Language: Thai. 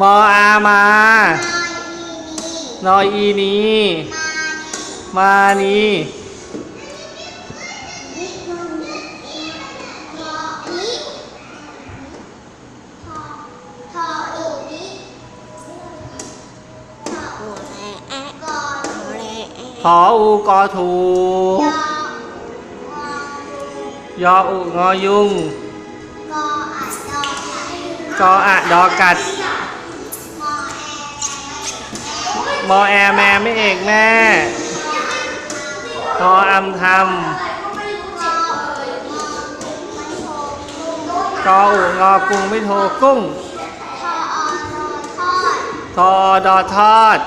มออามานอยอีนีนออีนีมานีมานีนินุนนิพอนิพอทออีนิทออูแอแอกอนูแรแอขออูกอถูยอวอยออุงอยุงกออัดดอกัดกออะดอกัด มอแอมแอแม่ไม่เอกแม่ทออำทำกออูงอกุ้งไม่โทรกุ้งทอทอทอดอทอด